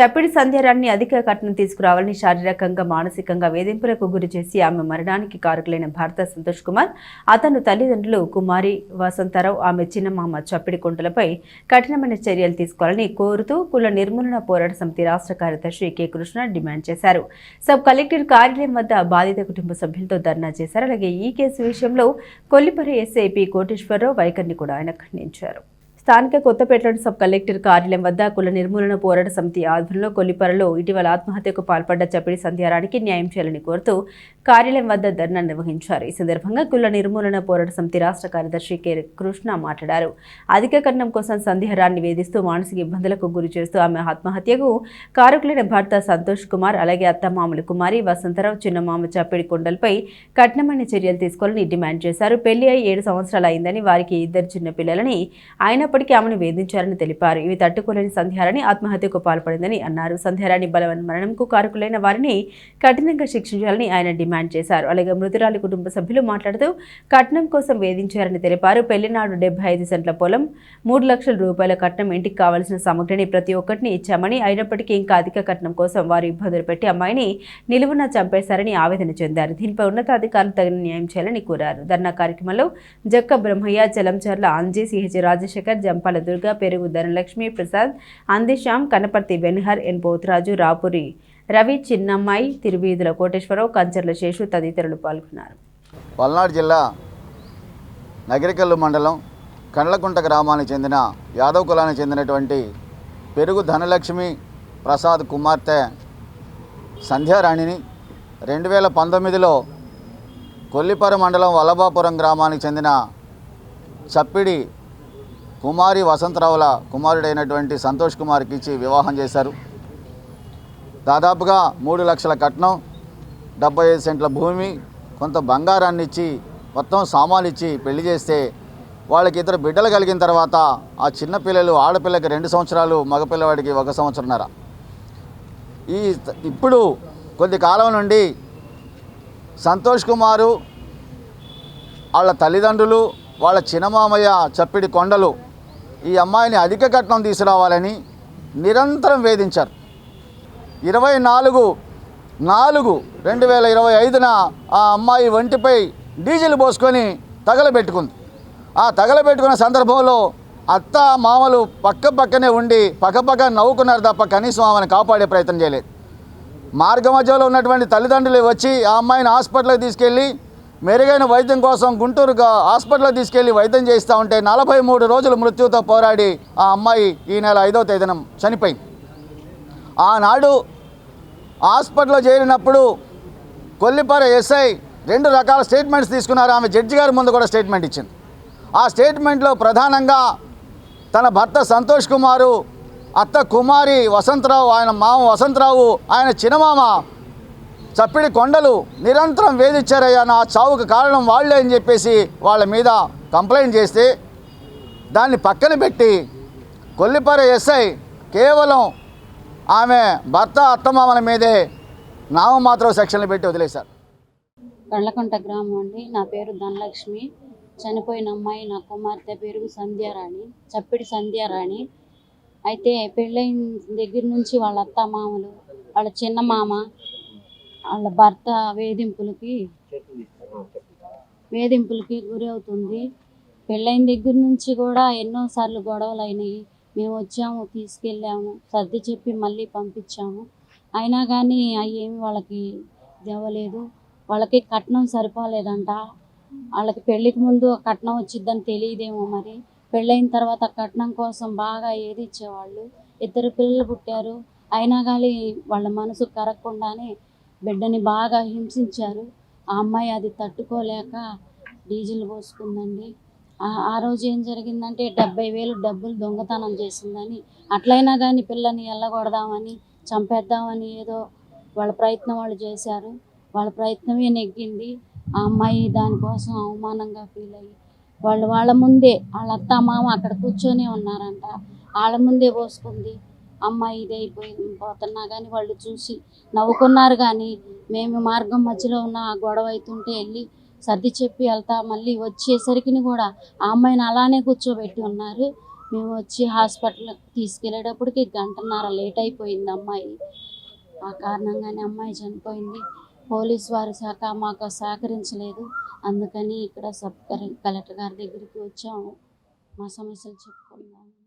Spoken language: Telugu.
చప్పిడి సంధ్యారాన్ని అధిక కట్నం తీసుకురావాలని శారీరకంగా మానసికంగా వేధింపులకు గురి చేసి ఆమె మరణానికి కారకులైన భర్త సంతోష్ కుమార్ అతను తల్లిదండ్రులు కుమారి వసంతరావు ఆమె చిన్నమామ చప్పిడి కుంటలపై కఠినమైన చర్యలు తీసుకోవాలని కోరుతూ కుల నిర్మూలన పోరాట సమితి రాష్ట్ర కార్యదర్శి కె. కృష్ణ డిమాండ్ చేశారు. సబ్ కలెక్టర్ కార్యాలయం వద్ద బాధిత కుటుంబ సభ్యులతో ధర్నా చేశారు. అలాగే ఈ కేసు విషయంలో కొల్లిపరి ఎస్ఐపి కోటేశ్వరరావు వైఖరిని కూడా ఆయన ఖండించారు. స్థానిక కొత్తపేటలోని సబ్ కలెక్టర్ కార్యాలయం వద్ద కుల నిర్మూలన పోరాట సమితి ఆధ్వర్యంలో కొల్లిపరలో ఇటీవల ఆత్మహత్యకు పాల్పడ్డ చప్పిడి సంధ్యారానికి న్యాయం చేయాలని కోరుతూ కార్యాలయం వద్ద ధర్నా నిర్వహించారు. ఈ సందర్భంగా కుల నిర్మూలన పోరాట సమితి రాష్ట్ర కార్యదర్శి కె. కృష్ణ మాట్లాడారు. అధిక కట్నం కోసం సంధ్యారాన్ని వేధిస్తూ మానసిక ఇబ్బందులకు గురి చేస్తూ ఆమె ఆత్మహత్యకు కారకులైన భర్త సంతోష్ కుమార్ అలాగే అత్తమామల కుమారి వసంతరావు చిన్నమామ చప్పిడి కొండలపై కఠినమైన చర్యలు తీసుకోవాలని డిమాండ్ చేశారు. పెళ్ళి అయి ఏడు సంవత్సరాలు అయిందని వారికి ఇద్దరు చిన్న పిల్లలని ఆయన అయినప్పటికీ ఆమెను వేధించారని తెలిపారు. ఇవి తట్టుకోలేని సంధ్యారాణి ఆత్మహత్యకు పాల్పడిందని అన్నారు. సంధ్యారాణి బలవన్ మరణంకు కారకులైన వారిని కఠినంగా శిక్షించాలని ఆయన డిమాండ్ చేశారు. అలాగే మృతురాలి కుటుంబ సభ్యులు మాట్లాడుతూ కట్నం కోసం వేధించారని తెలిపారు. పెళ్ళినాడు డెబ్బై ఐదు సెంట్ల పొలం మూడు లక్షల రూపాయల కట్నం ఇంటికి కావాల్సిన సామగ్రిని ప్రతి ఒక్కటిని ఇచ్చామని అయినప్పటికీ ఇంకా అధిక కట్నం కోసం వారు ఇబ్బందులు పెట్టి అమ్మాయిని నిలువున చంపేశారని ఆవేదన చెందారు. దీనిపై ఉన్నతాధికారులు తగిన న్యాయం చేయాలని కోరారు. ధర్నా కార్యక్రమంలో జక్క బ్రహ్మయ్య చలంచర్ల అంజీ సిహెచ్ రాజశేఖర్ జంపాల దుర్గ పెరుగు ధనలక్ష్మి ప్రసాద్ అందిశ్యామ్ కనపర్తి వెన్హర్ ఎన్ పోతురాజు రాపురి రవి చిన్నమ్మాయి తిరువీధుల కోటేశ్వరరావు కంచర్ల శేషు తదితరులు పాల్గొన్నారు. పల్నాడు జిల్లా నగరికల్లు మండలం కండ్లకుంట గ్రామానికి చెందిన యాదవ్ కులానికి చెందినటువంటి పెరుగు ధనలక్ష్మి ప్రసాద్ కుమార్తె సంధ్యారాణిని రెండు వేల పంతొమ్మిదిలో కొల్లిపర మండలం వల్లభాపురం గ్రామానికి చెందిన చప్పిడి కుమారి వసంతరావుల కుమారుడైనటువంటి సంతోష్ కుమార్కి ఇచ్చి వివాహం చేశారు. దాదాపుగా మూడు లక్షల కట్నం డెబ్బై ఐదు సెంట్ల భూమి కొంత బంగారాన్ని ఇచ్చి మొత్తం సామాన్లు ఇచ్చి పెళ్ళి చేస్తే వాళ్ళకి ఇద్దరు బిడ్డలు కలిగిన తర్వాత ఆ చిన్న పిల్లలు ఆడపిల్లకి రెండు సంవత్సరాలు మగపిల్లవాడికి ఒక సంవత్సరంన్నర. ఈ ఇప్పుడు కొద్ది కాలం నుండి సంతోష్ కుమారు వాళ్ళ తల్లిదండ్రులు వాళ్ళ చిన్నమామయ్య చప్పిడి కొండలు ఈ అమ్మాయిని అధిక కట్నం తీసుకురావాలని నిరంతరం వేధించారు. ఇరవై నాలుగు నాలుగు రెండు వేల ఇరవై ఐదున ఆ అమ్మాయి ఒంటిపై డీజిల్ పోసుకొని తగలబెట్టుకుంది. ఆ తగలబెట్టుకున్న సందర్భంలో అత్త మామలు పక్క పక్కనే ఉండి పక్క పక్క నవ్వుకున్నారు తప్ప కనీసం ఆమెను కాపాడే ప్రయత్నం చేయలేదు. మార్గ మధ్యలో ఉన్నటువంటి తల్లిదండ్రులు వచ్చి ఆ అమ్మాయిని హాస్పిటల్కి తీసుకెళ్ళి మెరుగైన వైద్యం కోసం గుంటూరు గా- హాస్పిటల్కి తీసుకెళ్ళి వైద్యం చేస్తూ ఉంటే నలభై మూడు రోజులు మృత్యుతో పోరాడి ఆ అమ్మాయి ఈ నెల ఐదవ తేదీన చనిపోయింది. ఆనాడు హాస్పిటల్లో చేరినప్పుడు కొల్లిపార ఎస్ఐ రెండు రకాల స్టేట్మెంట్స్ తీసుకున్నారు. ఆమె జడ్జి గారి ముందు కూడా స్టేట్మెంట్ ఇచ్చింది. ఆ స్టేట్మెంట్లో ప్రధానంగా తన భర్త సంతోష్ కుమారు అత్త కుమారి వసంతరావు ఆయన మామ వసంతరావు ఆయన చిన్నమామ చప్పిడి కొండలు నిరంతరం వేధించారయ్యా నా చావుకు కారణం వాళ్ళే అని చెప్పేసి వాళ్ళ మీద కంప్లైంట్ చేస్తే దాన్ని పక్కన పెట్టి కొల్లిపార ఎస్ఐ కేవలం ఆమె భర్త అత్తమామల మీదే నామమాత్రం సెక్షన్లు పెట్టి వదిలేశారు. కళ్ళకుంట గ్రామం అండి. నా పేరు ధనలక్ష్మి. చనిపోయిన అమ్మాయి నా కుమార్తె పేరు సంధ్యారాణి. చప్పిడి సంధ్యారాణి. అయితే పెళ్ళైన దగ్గర నుంచి వాళ్ళ అత్త మామలు వాళ్ళ చిన్న మామ వాళ్ళ భర్త వేధింపులకి వేధింపులకి గురి అవుతుంది. పెళ్ళైన దగ్గర నుంచి కూడా ఎన్నోసార్లు గొడవలు అయినాయి మేము వచ్చాము తీసుకెళ్ళాము సర్ది చెప్పి మళ్ళీ పంపించాము. అయినా కానీ అవి ఏమి వాళ్ళకి దేవలేదు వాళ్ళకి కట్నం సరిపోలేదంట. వాళ్ళకి పెళ్ళికి ముందు కట్నం వచ్చిద్దని తెలియదేమో మరి. పెళ్ళైన తర్వాత కట్నం కోసం బాగా ఏదిచ్చేవాళ్ళు ఇద్దరు పిల్లలు పుట్టారు. అయినా కానీ వాళ్ళ మనసు కరగకుండానే బిడ్డని బాగా హింసించారు. ఆ అమ్మాయి అది తట్టుకోలేక డీజిల్ పోసుకుందండి. ఆ- రోజు ఏం జరిగిందంటే డెబ్బై వేలు డబ్బులు దొంగతనం చేసిందని అట్లయినా కానీ పిల్లని ఎల్లగొడదామని చంపేద్దామని ఏదో వాళ్ళ ప్రయత్నం వాళ్ళు చేశారు. వాళ్ళ ప్రయత్నమే నెగ్గింది. ఆ అమ్మాయి దానికోసం అవమానంగా ఫీల్ అయ్యి వాళ్ళు వాళ్ళ ముందే వాళ్ళ అత్త మామ అక్కడ కూర్చొని ఉన్నారంట. వాళ్ళ ముందే పోసుకుంది. అమ్మాయి ఇది అయిపోయింది. పోతున్నా కానీ వాళ్ళు చూసి నవ్వుకున్నారు కానీ మేము మార్గం మధ్యలో ఉన్న ఆ గొడవ అవుతుంటే వెళ్ళి సర్ది చెప్పి వెళ్తా మళ్ళీ వచ్చేసరికి కూడా ఆ అమ్మాయిని అలానే కూర్చోబెట్టి ఉన్నారు. మేము వచ్చి హాస్పిటల్ తీసుకెళ్ళేటప్పటికి గంటన్నర లేట్ అయిపోయింది అమ్మాయి. ఆ కారణంగానే అమ్మాయి చనిపోయింది. పోలీస్ వారి శాఖ మాకు సహకరించలేదు. అందుకని ఇక్కడ సబ్ కలెక్టర్ గారి దగ్గరికి వచ్చాము. మా సమస్యలు చెప్పుకున్నాము